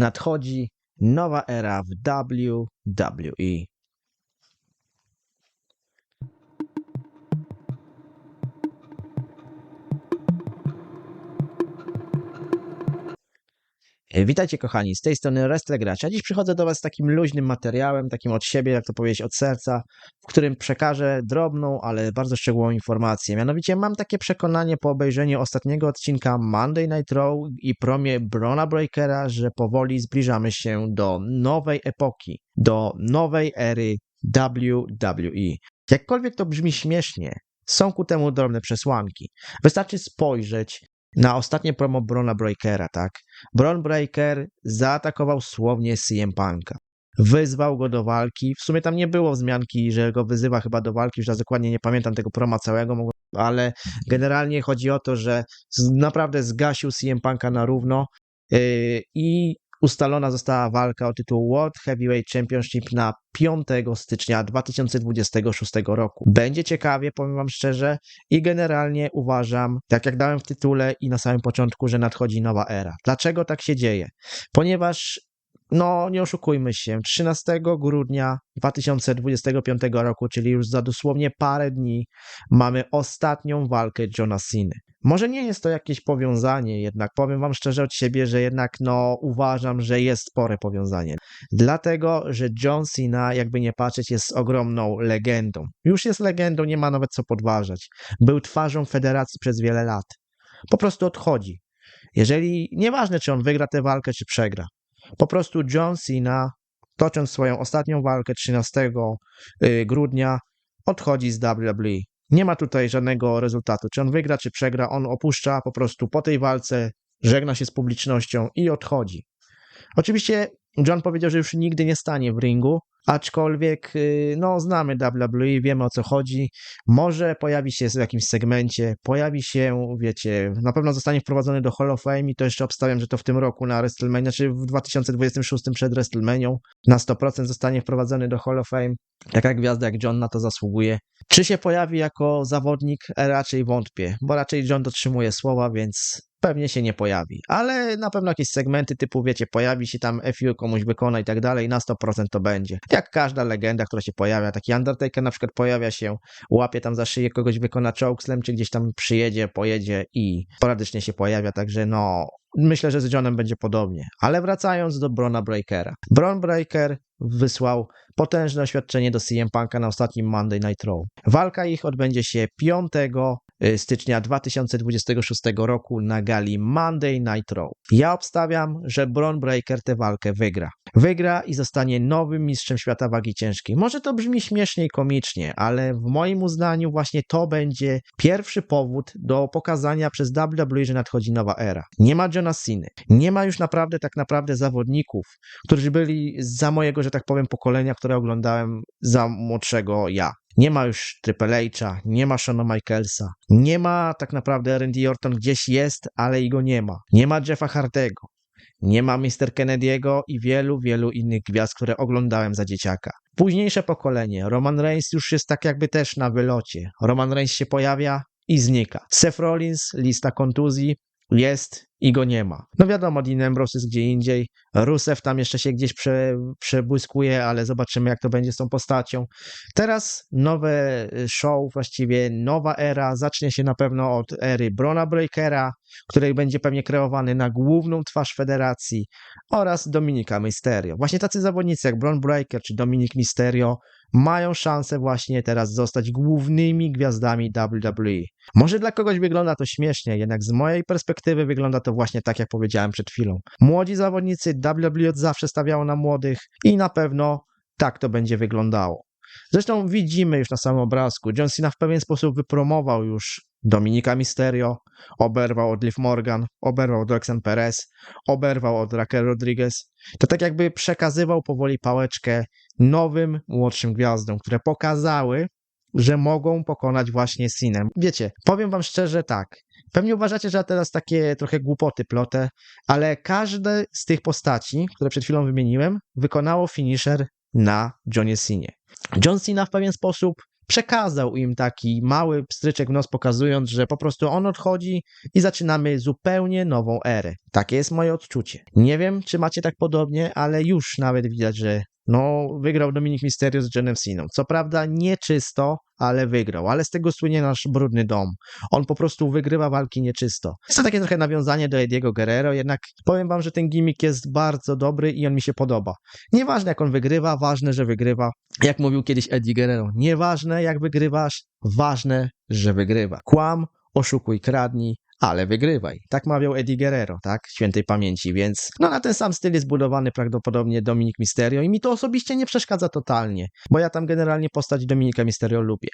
nadchodzi nowa era w. WWE. Witajcie kochani, z tej strony Wrestler Gracz. Ja dziś przychodzę do Was z takim luźnym materiałem, takim od siebie, jak to powiedzieć, od serca, w którym przekażę drobną, ale bardzo szczegółową informację. Mianowicie mam takie przekonanie po obejrzeniu ostatniego odcinka Monday Night Raw i promie Brona Breakera, że powoli zbliżamy się do nowej epoki, do nowej ery WWE. Jakkolwiek to brzmi śmiesznie, są ku temu drobne przesłanki. Wystarczy spojrzeć na ostatnie promo Brona Breakera, tak? Bron Breaker zaatakował słownie CM Punka. Wyzwał go do walki. W sumie tam nie było wzmianki, że go wyzywa chyba do walki, już raz dokładnie nie pamiętam tego proma całego, ale generalnie chodzi o to, że naprawdę zgasił CM Punka na równo yy, i ustalona została walka o tytuł World Heavyweight Championship na 5 stycznia 2026 roku. Będzie ciekawie, powiem wam szczerze, i generalnie uważam, tak jak dałem w tytule i na samym początku, że nadchodzi nowa era. Dlaczego tak się dzieje? Ponieważ, no nie oszukujmy się, 13 grudnia 2025 roku, czyli już za dosłownie parę dni, mamy ostatnią walkę Johna Cena. Może nie jest to jakieś powiązanie, jednak powiem wam szczerze od siebie, że jednak no uważam, że jest spore powiązanie. Dlatego, że John Cena, jakby nie patrzeć, jest ogromną legendą. Już jest legendą, nie ma nawet co podważać. Był twarzą federacji przez wiele lat. Po prostu odchodzi. Jeżeli, nieważne czy on wygra tę walkę, czy przegra, po prostu John Cena, tocząc swoją ostatnią walkę 13 y, grudnia, odchodzi z WWE. Nie ma tutaj żadnego rezultatu. Czy on wygra, czy przegra, on opuszcza po prostu po tej walce, żegna się z publicznością i odchodzi. Oczywiście John powiedział, że już nigdy nie stanie w ringu, aczkolwiek y, no znamy WWE, wiemy o co chodzi. Może pojawi się w jakimś segmencie, pojawi się, wiecie, na pewno zostanie wprowadzony do Hall of Fame i to jeszcze obstawiam, że to w tym roku na WrestleMania, czy w 2026 przed WrestleManią na 100% zostanie wprowadzony do Hall of Fame. Taka gwiazda jak John na to zasługuje. Czy się pojawi jako zawodnik? Raczej wątpię, bo raczej John dotrzymuje słowa, więc pewnie się nie pojawi. Ale na pewno jakieś segmenty typu, wiecie, pojawi się tam FU komuś wykona i tak dalej, na 100% to będzie. Jak każda legenda, która się pojawia. Taki Undertaker na przykład pojawia się, łapie tam za szyję kogoś, wykona chokeslam, czy gdzieś tam przyjedzie, pojedzie i sporadycznie się pojawia, także no... Myślę, że z Johnem będzie podobnie. Ale wracając do Brona Breakera. Bron Breaker wysłał potężne oświadczenie do CM Punka na ostatnim Monday Night Raw. Walka ich odbędzie się 5 y, stycznia 2026 roku na gali Monday Night Raw. Ja obstawiam, że Bron Breaker tę walkę wygra. Wygra i zostanie nowym mistrzem świata wagi ciężkiej. Może to brzmi śmiesznie i komicznie, ale w moim uznaniu właśnie to będzie pierwszy powód do pokazania przez WWE, że nadchodzi nowa era. Nie ma Johna Cena. Nie ma już naprawdę tak naprawdę zawodników, którzy byli za mojego, że tak powiem, pokolenia, które oglądałem za młodszego ja. Nie ma już Triple H'a, nie ma Shona Michaelsa, nie ma tak naprawdę Randy Orton gdzieś jest, ale i go nie ma. Nie ma Jeffa Hardego, nie ma Mr. Kennedy'ego i wielu, wielu innych gwiazd, które oglądałem za dzieciaka. Późniejsze pokolenie, Roman Reigns już jest tak jakby też na wylocie. Roman Reigns się pojawia i znika. Seth Rollins, lista kontuzji, jest i go nie ma. No wiadomo, Dean Ambrose jest gdzie indziej, Rusev tam jeszcze się gdzieś prze, przebłyskuje, ale zobaczymy jak to będzie z tą postacią. Teraz nowe y, show, właściwie nowa era, zacznie się na pewno od ery Brona Breakera, który będzie pewnie kreowany na główną twarz federacji oraz Dominika Mysterio. Właśnie tacy zawodnicy jak Bron Breaker czy Dominik Mysterio mają szansę właśnie teraz zostać głównymi gwiazdami WWE. Może dla kogoś wygląda to śmiesznie, jednak z mojej perspektywy wygląda to właśnie tak, jak powiedziałem przed chwilą. Młodzi zawodnicy WWE od zawsze stawiało na młodych i na pewno tak to będzie wyglądało. Zresztą widzimy już na samym obrazku, John Cena w pewien sposób wypromował już Dominika Mysterio, oberwał od Liv Morgan, oberwał od Roxanne Perez, oberwał od Raquel Rodriguez. To tak jakby przekazywał powoli pałeczkę nowym, młodszym gwiazdom, które pokazały, że mogą pokonać właśnie Sinem. Wiecie, powiem wam szczerze tak, pewnie uważacie, że ja teraz takie trochę głupoty plotę, ale każde z tych postaci, które przed chwilą wymieniłem, wykonało finisher na Johnie Sinie. John Cena w pewien sposób przekazał im taki mały pstryczek w nos, pokazując, że po prostu on odchodzi i zaczynamy zupełnie nową erę. Takie jest moje odczucie. Nie wiem, czy macie tak podobnie, ale już nawet widać, że no, wygrał Dominik Mysterio z Johnem Ceną. Co prawda nieczysto, ale wygrał. Ale z tego słynie nasz brudny dom. On po prostu wygrywa walki nieczysto. Jest to takie trochę nawiązanie do Ediego Guerrero, jednak powiem wam, że ten gimmick jest bardzo dobry i on mi się podoba. Nieważne jak on wygrywa, ważne, że wygrywa. Jak mówił kiedyś Eddie Guerrero, nieważne jak wygrywasz, ważne, że wygrywa. Kłam, oszukuj, kradnij, ale wygrywaj. Tak mawiał Eddie Guerrero, tak? Świętej pamięci, więc no na ten sam styl jest budowany prawdopodobnie Dominik Mysterio i mi to osobiście nie przeszkadza totalnie, bo ja tam generalnie postać Dominika Mysterio lubię.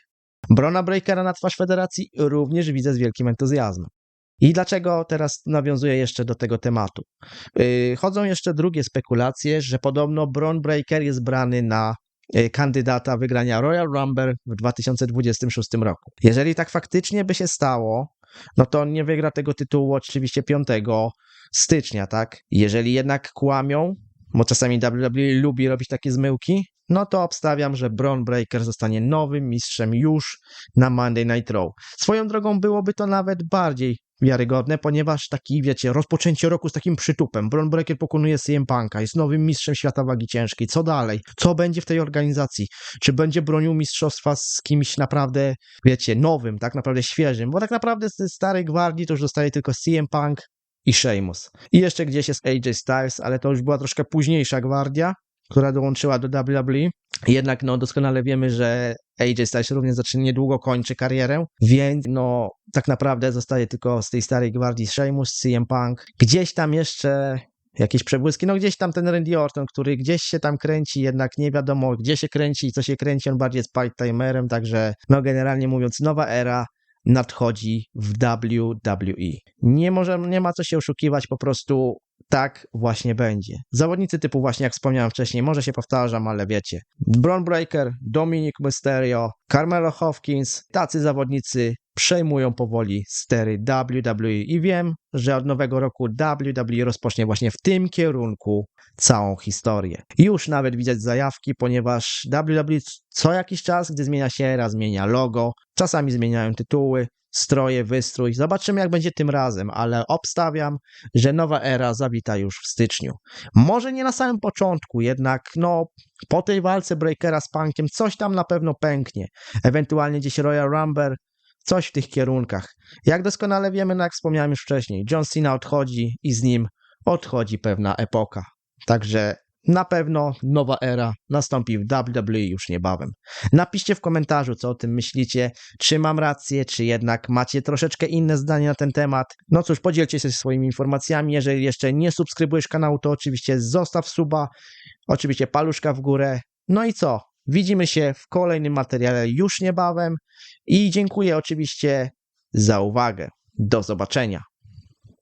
Brona Breakera na twarz federacji również widzę z wielkim entuzjazmem. I dlaczego teraz nawiązuję jeszcze do tego tematu? Yy, chodzą jeszcze drugie spekulacje, że podobno Bron Breaker jest brany na yy, kandydata wygrania Royal Rumble w 2026 roku. Jeżeli tak faktycznie by się stało, no to on nie wygra tego tytułu oczywiście 5 stycznia, tak? Jeżeli jednak kłamią, bo czasami WWE lubi robić takie zmyłki, no to obstawiam, że Braun Breaker zostanie nowym mistrzem już na Monday Night Raw. Swoją drogą byłoby to nawet bardziej wiarygodne, ponieważ taki, wiecie, rozpoczęcie roku z takim przytupem. Braun Breaker pokonuje CM Punka, jest nowym mistrzem świata wagi ciężkiej. Co dalej? Co będzie w tej organizacji? Czy będzie bronił mistrzostwa z kimś naprawdę, wiecie, nowym, tak naprawdę świeżym? Bo tak naprawdę z starej gwardii to już zostaje tylko CM Punk i Sheamus. I jeszcze gdzieś jest AJ Styles, ale to już była troszkę późniejsza gwardia, która dołączyła do WWE. Jednak no doskonale wiemy, że AJ Styles również zacznie niedługo kończy karierę, więc no tak naprawdę zostaje tylko z tej starej gwardii Sheamus, CM Punk. Gdzieś tam jeszcze jakieś przebłyski, no gdzieś tam ten Randy Orton, który gdzieś się tam kręci, jednak nie wiadomo gdzie się kręci i co się kręci, on bardziej jest part-timerem, także no generalnie mówiąc nowa era nadchodzi w WWE. Nie, może, nie ma co się oszukiwać, po prostu tak właśnie będzie. Zawodnicy typu właśnie, jak wspomniałem wcześniej, może się powtarzam, ale wiecie, Braun Breaker, Dominic Mysterio, Carmelo Hawkins, tacy zawodnicy przejmują powoli stery WWE i wiem, że od nowego roku WWE rozpocznie właśnie w tym kierunku całą historię. Już nawet widać zajawki, ponieważ WWE co jakiś czas, gdy zmienia się era, zmienia logo, czasami zmieniają tytuły, stroje, wystrój. Zobaczymy, jak będzie tym razem, ale obstawiam, że nowa era zawita już w styczniu. Może nie na samym początku, jednak no, po tej walce Breakera z Punkiem coś tam na pewno pęknie. Ewentualnie gdzieś Royal Rumble, coś w tych kierunkach. Jak doskonale wiemy, no jak wspomniałem już wcześniej, John Cena odchodzi i z nim odchodzi pewna epoka. Także na pewno nowa era nastąpi w WWE już niebawem. Napiszcie w komentarzu, co o tym myślicie, czy mam rację, czy jednak macie troszeczkę inne zdanie na ten temat. No cóż, podzielcie się swoimi informacjami. Jeżeli jeszcze nie subskrybujesz kanału, to oczywiście zostaw suba, oczywiście paluszka w górę. No i co? Widzimy się w kolejnym materiale już niebawem i dziękuję oczywiście za uwagę. Do zobaczenia.